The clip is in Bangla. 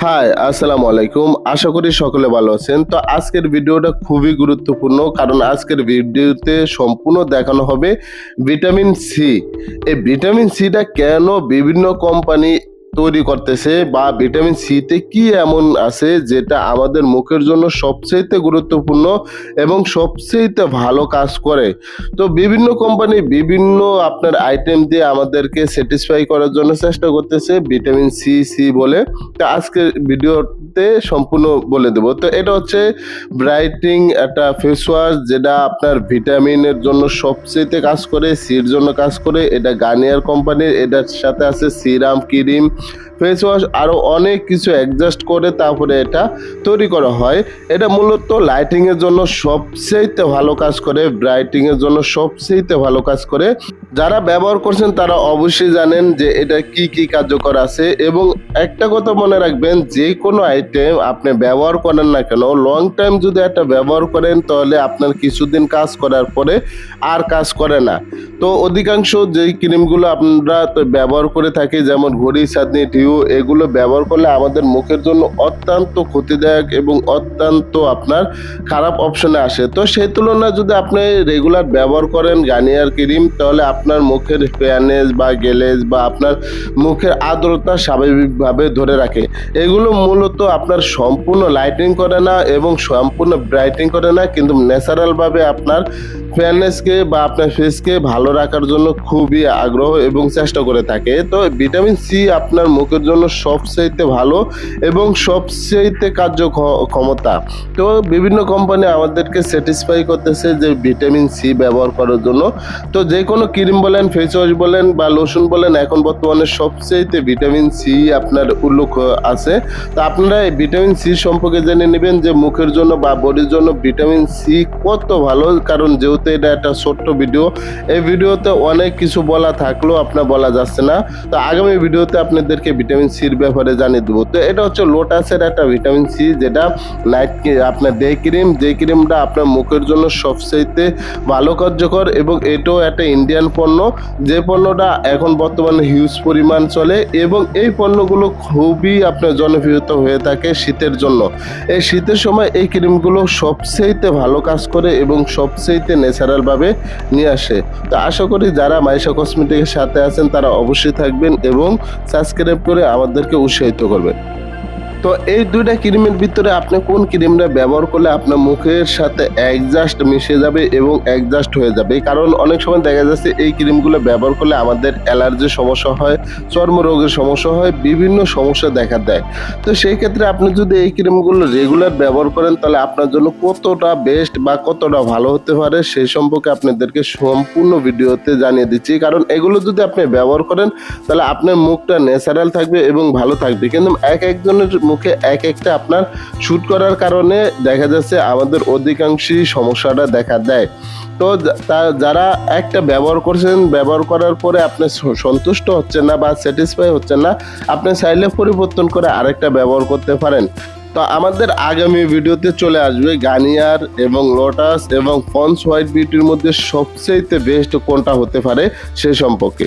হাই আসসালামু আলাইকুম। আশা করি সকলে ভালো আছেন। তো আজকের ভিডিওটা খুবই গুরুত্বপূর্ণ, কারণ আজকের ভিডিওতে সম্পূর্ণ দেখানো হবে ভিটামিন সি। এই ভিটামিন সিটা কেন বিভিন্ন কোম্পানি তৈরি করতেছে বা ভিটামিন সিতে কি এমন আছে যেটা আমাদের মুখের জন্য সবচেয়ে গুরুত্বপূর্ণ এবং সবচেয়ে ভালো কাজ করে? তো বিভিন্ন কোম্পানি বিভিন্ন আপনার আইটেম দিয়ে আমাদেরকে স্যাটিসফাই করার জন্য চেষ্টা করতেছে ভিটামিন সি সি বলে। তো আজকের ভিডিওতে সম্পূর্ণ বলে দেবো। তো এটা হচ্ছে ব্রাইটিং একটা ফেস ওয়াশ যেটা আপনার ভিটামিনের জন্য সবচেয়ে কাজ করে সির জন্য কাজ করে। এটা গার্নিয়ার কোম্পানির এটার সাথে আছে সিরাম ক্রিম ফেস ওয়াশ আরও অনেক কিছু অ্যাডজাস্ট করে তারপরে এটা তৈরি করা হয়। এটা মূলত লাইটিংয়ের জন্য সবচেয়ে ভালো কাজ করে ব্রাইটিংয়ের জন্য সবচেয়ে ভালো কাজ করে। যারা ব্যবহার করছেন তারা অবশ্যই জানেন যে এটা কি কি কার্যকর আছে এবং একটা কথা মনে রাখবেন, যে কোনো আইটেম আপনি ব্যবহার করেন না কেন লং টাইম যদি একটা ব্যবহার করেন তাহলে আপনার কিছুদিন কাজ করার পরে আর কাজ করে না। তো অধিকাংশ যেই ক্রিমগুলো আমরা ব্যবহার করে থাকি, যেমন ঘড়ি চাঁদনি টিউ এগুলো ব্যবহার করলে আমাদের মুখের জন্য অত্যন্ত ক্ষতিদায়ক এবং অত্যন্ত আপনার খারাপ অপশনে আসে। তো সেই তুলনায় যদি আপনি রেগুলার ব্যবহার করেন গার্নিয়ার ক্রিম, তাহলে আপনার মুখের ফেয়ারনেস বা গেলেজ বা আপনার মুখের আর্দ্রতা স্বাভাবিকভাবে ধরে রাখে। এগুলো মূলত আপনার সম্পূর্ণ লাইটিং করে না এবং সম্পূর্ণ ব্রাইটিং করে না, কিন্তু ন্যাচারালভাবে আপনার ফেয়ারনেসকে বা আপনার ফেসকে ভালো রাখার জন্য খুবই আগ্রহ এবং চেষ্টা করে থাকে। তো ভিটামিন সি আপনার মুখের জন্য সবচাইতে ভালো এবং সবচাইতে কার্যক্ষমতা তো বিভিন্ন কোম্পানি আমাদেরকে স্যাটিসফাই করতেছে যে ভিটামিন সি ব্যবহার করার জন্য। তো যে কোনো ক্রিম বলেন ফেস ওয়াশ বলেন বা লোশন বলেন, এখন বর্তমানে সবচাইতে ভিটামিন সি আপনার উল্লেখ আছে। তো আপনারা এই ভিটামিন সি সম্পর্কে জেনে নেবেন যে মুখের জন্য বা বডির জন্য ভিটামিন সি কত ভালো, কারণ যেহেতু এটা একটা ছোট্ট ভিডিও। এই ভিডিওতে অনেক কিছু বলা থাকলেও আপনার বলা যাচ্ছে না। তো আগামী ভিডিওতে আপনাদেরকে ভিটামিন সির ব্যাপারে জানিয়ে দেবো। তো এটা হচ্ছে লোটাসের একটা ভিটামিন সি, যেটা নাইট আপনার ডে ক্রিম যে ক্রিমটা আপনার মুখের জন্য সবচাইতে ভালো, কার্যকর এবং এটাও একটা ইন্ডিয়ান পণ্য। যে পণ্যটা এখন বর্তমানে হিউজ পরিমাণ চলে এবং এই পণ্যগুলো খুবই আপনার জনপ্রিয়ত হয়ে থাকে শীতের জন্য। এই শীতের সময় এই ক্রিমগুলো সবচেয়েতে ভালো কাজ করে এবং সবচেয়েতে ন্যাচারালভাবে নিয়ে আসে। তো আশা করি যারা মাইশা কসমেটিকের সাথে আছেন তারা অবশ্যই থাকবেন এবং সাবস্ক্রাইব করে আমাদেরকে উৎসাহিত করবেন। তো এই দুইটা ক্রিমের ভিতরে আপনি কোন ক্রিমটা ব্যবহার করলে আপনার মুখের সাথে অ্যাডজাস্ট মিশে যাবে এবং অ্যাডজাস্ট হয়ে যাবে? কারণ অনেক সময় দেখা যাচ্ছে এই ক্রিমগুলো ব্যবহার করলে আমাদের অ্যালার্জির সমস্যা হয়, চর্মরোগের সমস্যা হয়, বিভিন্ন সমস্যা দেখা দেয়। তো সেই ক্ষেত্রে আপনি যদি এই ক্রিমগুলো রেগুলার ব্যবহার করেন, তাহলে আপনার জন্য কতটা বেস্ট বা কতটা ভালো হতে পারে সেই সম্পর্কে আপনাদেরকে সম্পূর্ণ ভিডিওতে জানিয়ে দিচ্ছি। কারণ এগুলো যদি আপনি ব্যবহার করেন, তাহলে আপনার মুখটা ন্যাচারাল থাকবে এবং ভালো থাকবে। কিন্তু এক একজনের মুখে এক একটা আপনার শ্যুট করার কারণে দেখা যাচ্ছে আমাদের অধিকাংশই সমস্যাটা দেখা দেয়। তো যারা একটা ব্যবহার করছেন, ব্যবহার করার পরে আপনি সন্তুষ্ট হচ্ছেন না বা স্যাটিসফাই হচ্ছেন না, আপনি চাইলে পরিবর্তন করে আরেকটা ব্যবহার করতে পারেন। তো আমাদের আগামী ভিডিওতে চলে আসবে গার্নিয়ার এবং লোটাস এবং ফন্স হোয়াইট বিউটির মধ্যে সবচেয়ে বেস্ট কোনটা হতে পারে সে সম্পর্কে।